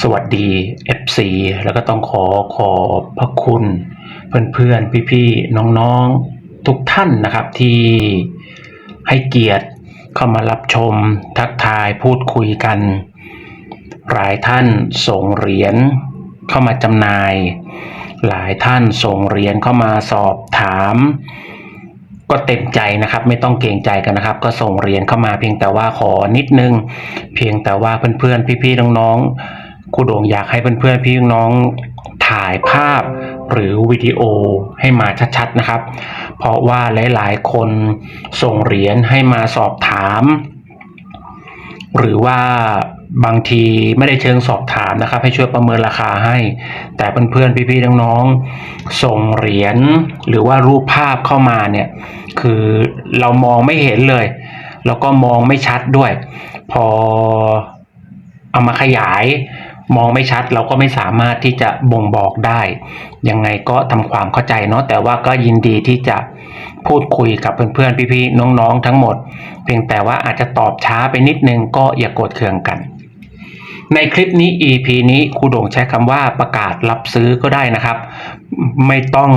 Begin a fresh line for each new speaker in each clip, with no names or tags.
สวัสดี FC แล้วก็ต้องขอขอบพระคุณ เพื่อนๆ พี่ๆ น้องๆ ทุกท่านนะครับที่ให้เกียรติเข้ามารับชมทักทายพูดคุยกัน หลายท่านส่งเหรียญเข้ามาจำหน่าย หลายท่านส่งเหรียญเข้ามาสอบถาม ก็เต็มใจนะครับ ไม่ต้องเกรงใจกันนะครับ ก็ส่งเหรียญเข้ามาเพียงแต่ว่าขอนิดนึง เพียงแต่ว่าเพื่อนๆ พี่ๆ น้องๆ ครูโด่งอยากให้เพื่อนๆพี่น้องถ่ายภาพหรือวิดีโอให้มาชัดๆนะครับ เพราะว่าหลายๆ คนส่งเหรียญให้มาสอบถาม หรือว่าบางทีไม่ได้เชิงสอบถามนะครับ ให้ช่วยประเมินราคาให้ แต่เพื่อนๆพี่ๆน้องๆส่งเหรียญหรือว่ารูปภาพเข้ามาเนี่ยคือเรามองไม่เห็นเลย แล้วก็มองไม่ชัดด้วย พอเอามาขยาย มองไม่ชัดเราก็ไม่สามารถที่จะบ่งบอกได้ ยังไงก็ทำความเข้าใจเนาะแต่ว่าก็ยินดีที่จะพูดคุยกับเพื่อนๆพี่ๆน้องๆทั้งหมด เพียงแต่ว่าอาจจะตอบช้าไปนิดนึงก็อย่ากโกรธเคืองกัน ในคลิปนี้ EP นี้ครูโด่งใช้คำว่าประกาศรับซื้อก็ได้นะครับ ไม่ต้อง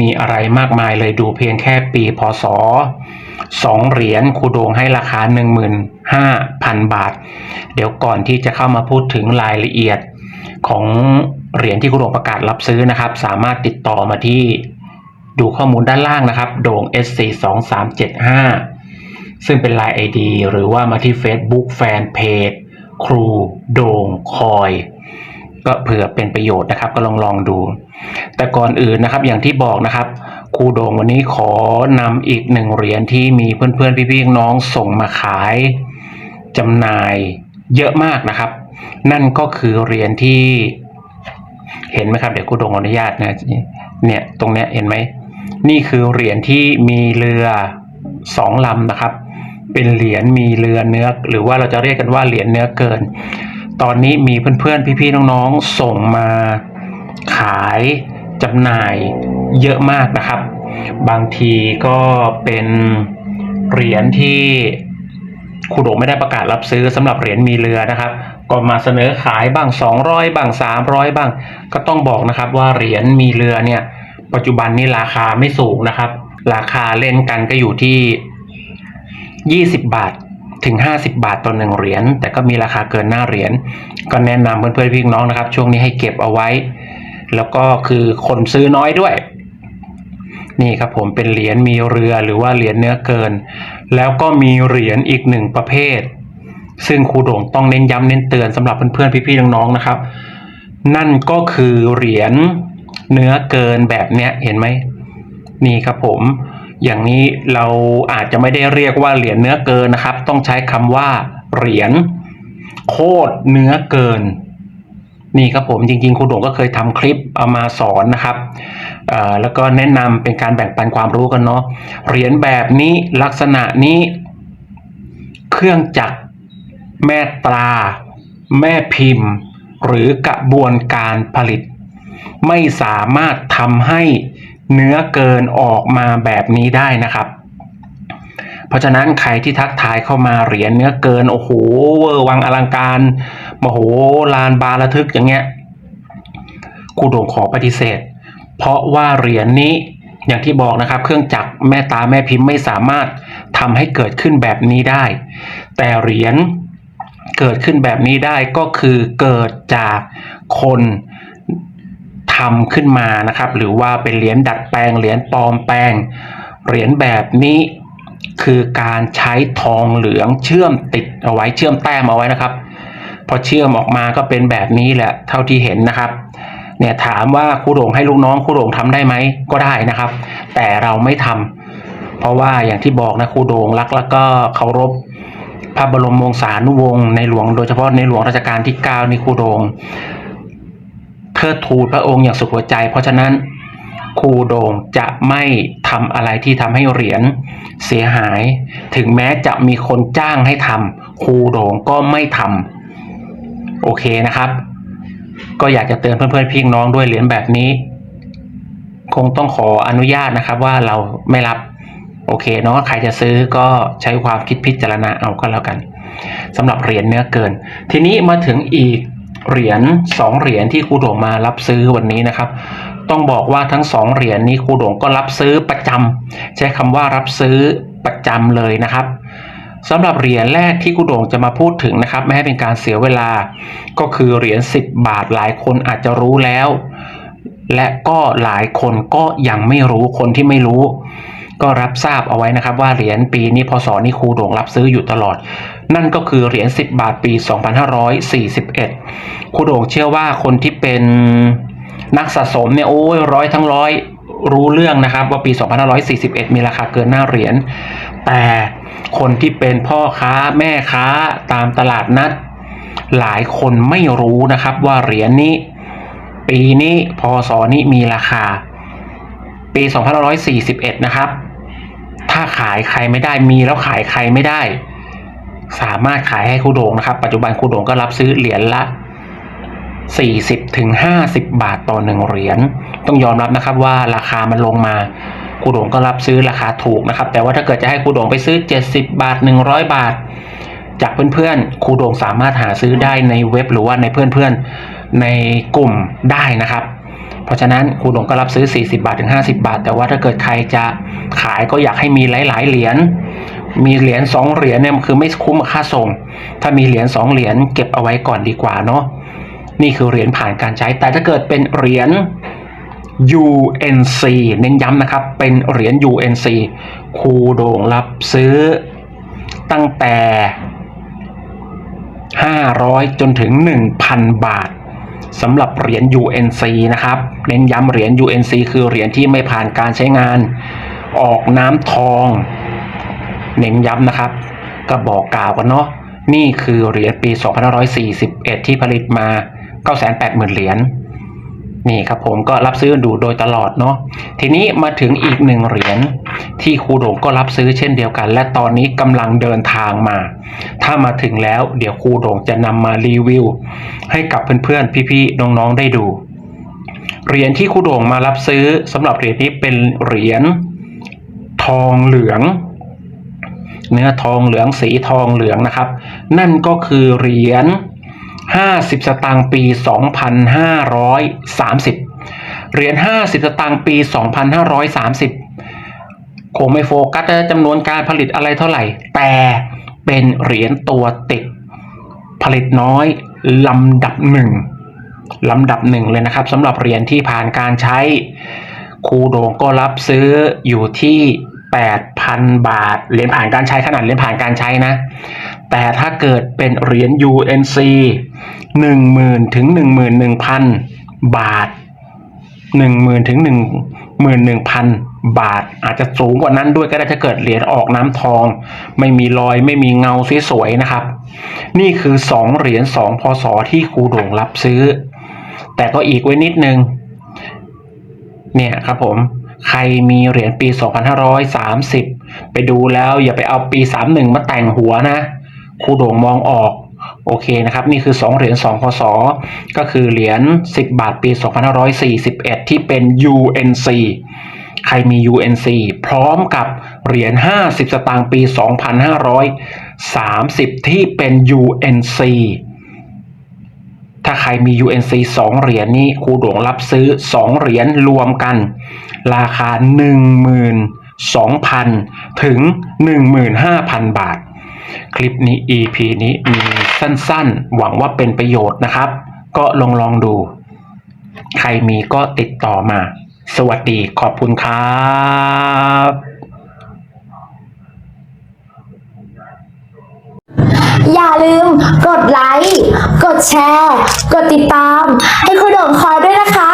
มีอะไรมากมายเลยดูเพียงแค่ปีพศสองเหรียญครูโด่งให้ราคา 15,000 บาท เดี๋ยวก่อนที่จะเข้ามาพูดถึงรายละเอียดของเหรียญที่ครูโด่งประกาศรับซื้อนะครับ สามารถติดต่อมาที่ดูข้อมูลด้านล่างนะครับ โด่ง SC 2 3 7 5ซึ่งเป็น Line ID หรือว่ามาที่ Facebook Fanpage ครูโด่งคอย ก็เผื่อเป็นประโยชน์นะครับ ก็ลองลองดู แต่ก่อนอื่นนะครับอย่างที่บอกนะครับครูโด่งวันนี้ขอนำอีกหนึ่งเหรียญที่มีเพื่อนๆพี่ๆน้องส่งมาขายจำหน่ายเยอะมากนะครับ นั่นก็คือเหรียญที่เห็นไหมครับเดี๋ยวครูโด่งอนุญาตนะเนี่ยตรงเนี้ยเห็นไหมนี่คือเหรียญที่มีเรือสองลำนะครับ เป็นเหรียญมีเรือเนื้อหรือว่าเราจะเรียกกันว่าเหรียญเนื้อเกิน ตอนนี้มีเพื่อนๆ พี่ๆ น้องๆ ส่งมาขายจำหน่ายเยอะมากนะครับ บางทีก็เป็นเหรียญที่ครูโดไม่ได้ประกาศรับซื้อสำหรับเหรียญมีเรือนะครับ ก็มาเสนอขายบ้าง 200 บ้าง 300 บ้าง ก็ต้องบอกนะครับว่าเหรียญมีเรือเนี่ย ปัจจุบันนี้ราคาไม่สูงนะครับ ราคาเล่นกันก็อยู่ที่ 20 บาท ถึง 50 บาทต่อหนึ่งเหรียญแต่ก็มีราคาเกินหน้าเหรียญก็แนะนำเพื่อนๆพี่น้องนะครับ ช่วงนี้ให้เก็บเอาไว้ แล้วก็คือคนซื้อน้อยด้วย นี่ครับผมเป็นเหรียญมีเรือหรือว่าเหรียญเนื้อเกิน แล้วก็มีเหรียญอีกหนึ่งประเภท ซึ่งครูโด่งต้องเน้นย้ำเน้นเตือนสำหรับเพื่อนๆพี่ๆน้องๆนะครับ นั่นก็คือเหรียญเนื้อเกินแบบเนี้ยเห็นไหมนี่ครับผม อย่างนี้เราอาจจะไม่ได้เรียกว่าเหรียญเนื้อเกินนะครับ ต้องใช้คำว่า เหรียญโคตรเนื้อเกิน นี่ครับผมจริงๆครูโด่งก็เคยทำคลิปเอามาสอนนะครับแล้วก็แนะนำเป็นการแบ่งปันความรู้กันเนาะเหรียญแบบนี้ลักษณะนี้ เครื่องจักรแม่ตรา แม่พิมพ์ หรือกระบวนการผลิต ไม่สามารถทำให้ เนื้อเกินออกมาแบบนี้ได้นะครับ เพราะฉะนั้นใครที่ทักทายเข้ามาเหรียญเนื้อเกินโอ้โหเวอร์วังอลังการมโหลานบาระทึกอย่างเงี้ยครูโด่งขอปฏิเสธ เพราะว่าเหรียญนี้อย่างที่บอกนะครับ เครื่องจักรแม่ตาแม่พิมพ์ไม่สามารถทำให้เกิดขึ้นแบบนี้ได้ แต่เหรียญเกิดขึ้นแบบนี้ได้ก็คือเกิดจากคน ทำขึ้นมานะครับ หรือว่าเป็นเหรียญดัดแปลงเหรียญปลอมแปลงเหรียญแบบนี้คือการใช้ทองเหลืองเชื่อมติดเอาไว้เชื่อมแต้มเอาไว้นะครับ พอเชื่อมออกมาก็เป็นแบบนี้แหละเท่าที่เห็นนะครับ เนี่ยถามว่าครูโด่งให้ลูกน้องครูโด่งทำได้ไหมก็ได้นะครับ แต่เราไม่ทำเพราะว่าอย่างที่บอกนะครูโด่งรักแล้วก็เคารพพระบรมวงศานุวงศ์ในหลวงโดยเฉพาะในหลวงรัชกาลที่ 9 นี่ครูโด่ง ทิดทูนพระองค์อย่างสุดหัวใจ เพราะฉะนั้นครูโดงจะไม่ทำอะไรที่ทำให้เหรียญเสียหาย ถึงแม้จะมีคนจ้างให้ทำครูโดงก็ไม่ทำโอเคนะครับ ก็อยากจะเตือนเพื่อนๆพี่น้องด้วยเหรียญแบบนี้ คงต้องขออนุญาตนะครับว่าเราไม่รับโอเคเนาะใครจะซื้อก็ใช้ความคิดพิจารณาเอาก็แล้วกันสำหรับเหรียญเนื้อเกิน ทีนี้มาถึงอีก เหรียญสองเหรียญที่ครูโด่งมารับซื้อวันนี้นะครับ ต้องบอกว่าทั้งสองเหรียญนี้ครูโด่งก็รับซื้อประจำใช้คำว่ารับซื้อประจำเลยนะครับสำหรับเหรียญแรกที่ครูโด่งจะมาพูดถึงนะครับ ไม่ให้เป็นการเสียเวลา ก็คือเหรียญ10 บาทหลายคนอาจจะรู้แล้ว และก็หลายคนก็ยังไม่รู้คนที่ไม่รู้ ก็รับทราบเอาไว้นะครับว่าเหรียญปีนี้พศนี้ครูโด่งรับซื้ออยู่ตลอด นั่นก็คือเหรียญ10 บาทปี 2541ครูโด่งเชื่อว่าคนที่เป็นนักสะสมเนี่ยโอ้ยร้อยทั้งร้อยรู้เรื่องนะครับว่าปี 2541 มีราคาเกินหน้าเหรียญ แต่คนที่เป็นพ่อค้าแม่ค้าตามตลาดนัด หลายคนไม่รู้นะครับว่าเหรียญนี้ ปีนี้พศนี้มีราคา ปี2541 นะครับ ถ้าขายใครไม่ได้มีแล้วขายใครไม่ได้ สามารถขายให้ครูโด่งนะครับ ปัจจุบันครูโด่งก็รับซื้อเหรียญละ 40ถึง50 บาทต่อหนึ่งเหรียญต้องยอมรับนะครับว่าราคามันลงมาครูโด่งก็รับซื้อราคาถูกนะครับ แต่ว่าถ้าเกิดจะให้ครูโด่งไปซื้อ 70 บาท 100 บาท จากเพื่อนๆครูโด่งสามารถหาซื้อได้ในเว็บหรือว่าในเพื่อนๆในกลุ่มได้นะครับ เพราะฉะนั้นครูหลงก็รับซื้อ 40 บาทถึง 50 บาท แต่ว่าถ้าเกิดใครจะขายก็อยากให้มีหลาย ๆ เหรียญมีเหรียญ2เหรียญเนี่ยมันคือไม่คุ้มกับค่าส่ง ถ้ามีเหรียญ2เหรียญเก็บเอาไว้ก่อนดีกว่าเนาะนี่คือเหรียญผ่านการใช้แต่ถ้าเกิดเป็นเหรียญ UNC เน้นย้ำนะครับ เป็นเหรียญ UNC ครูโด่งรับซื้อตั้งแต่ 500 จนถึง 1,000 บาท สำหรับเหรียญ UNC นะครับ เน้นย้ำเหรียญ UNC คือเหรียญที่ไม่ผ่านการใช้งาน ออกน้ำทอง เน้นย้ำนะครับ ก็บอกกล่าวกันเนาะ นี่คือเหรียญปี 2541 ที่ผลิตมา 980,000 เหรียญ นี่ครับผมก็รับซื้อดูโดยตลอดเนาะทีนี้มาถึงอีกหนึ่งเหรียญที่ครูโด่งก็รับซื้อเช่นเดียวกัน และตอนนี้กำลังเดินทางมา ถ้ามาถึงแล้วเดี๋ยวครูโด่งจะนำมารีวิว ให้กับเพื่อนๆพี่ๆน้องๆได้ดูเหรียญที่ครูโด่งมารับซื้อสำหรับเหรียญนี้เป็นเหรียญทองเหลือง เนื้อทองเหลืองสีทองเหลืองนะครับ นั่นก็คือเหรียญ 50 สตางค์ปี 2530 เหรียญ 50 สตางค์ปี 2530 คงไม่โฟกัสจำนวนการผลิตอะไรเท่าไหร่ แต่เป็นเหรียญตัวติด ผลิตน้อยลำดับหนึ่งลำดับหนึ่งเลยนะครับสำหรับเหรียญที่ผ่านการใช้ครูโดงก็รับซื้ออยู่ที่ 8,000 บาท เหรียญผ่านการใช้ขนาดเหรียญผ่านการใช้นะ แต่ถ้าเกิดเป็นเหรียญ UNC 10,000 ถึง 11,000 บาท 10,000 ถึง 11,000 บาท อาจจะสูงกว่านั้นด้วยก็ได้ถ้าเกิดเหรียญออกน้ำทอง ไม่มีรอยไม่มีเงาสวยๆนะครับ นี่คือ 2 เหรียญ 2 พศที่ครูโด่งรับซื้อ แต่ก็อีกไว้นิดนึง เนี่ยครับผม ใครมีเหรียญปี 2530 ไปดูแล้วอย่าไปเอาปี 31 มาแต่งหัวนะครูโด่งมองออกโอเคนะครับ นี่คือ 2 เหรียญ2พศก็คือเหรียญ10 บาทปี 2541 ที่เป็น UNC ใครมี UNC พร้อมกับเหรียญ50 สตางค์ปี 2530 ที่เป็น UNC ถ้าใครมี UNC 2 เหรียญนี้ครูด่งรับซื้อ 2 เหรียญรวมกัน ราคา 12,000 ถึง 15,000 บาท คลิปนี้ EP นี้มีสั้นๆ หวังว่าเป็นประโยชน์นะครับ ก็ลองลองดู ใครมีก็ติดต่อมา สวัสดีขอบคุณครับ
อย่าลืม กดไลค์ กดแชร์ กดติดตาม ให้คุณโด่งคอยด้วยนะคะ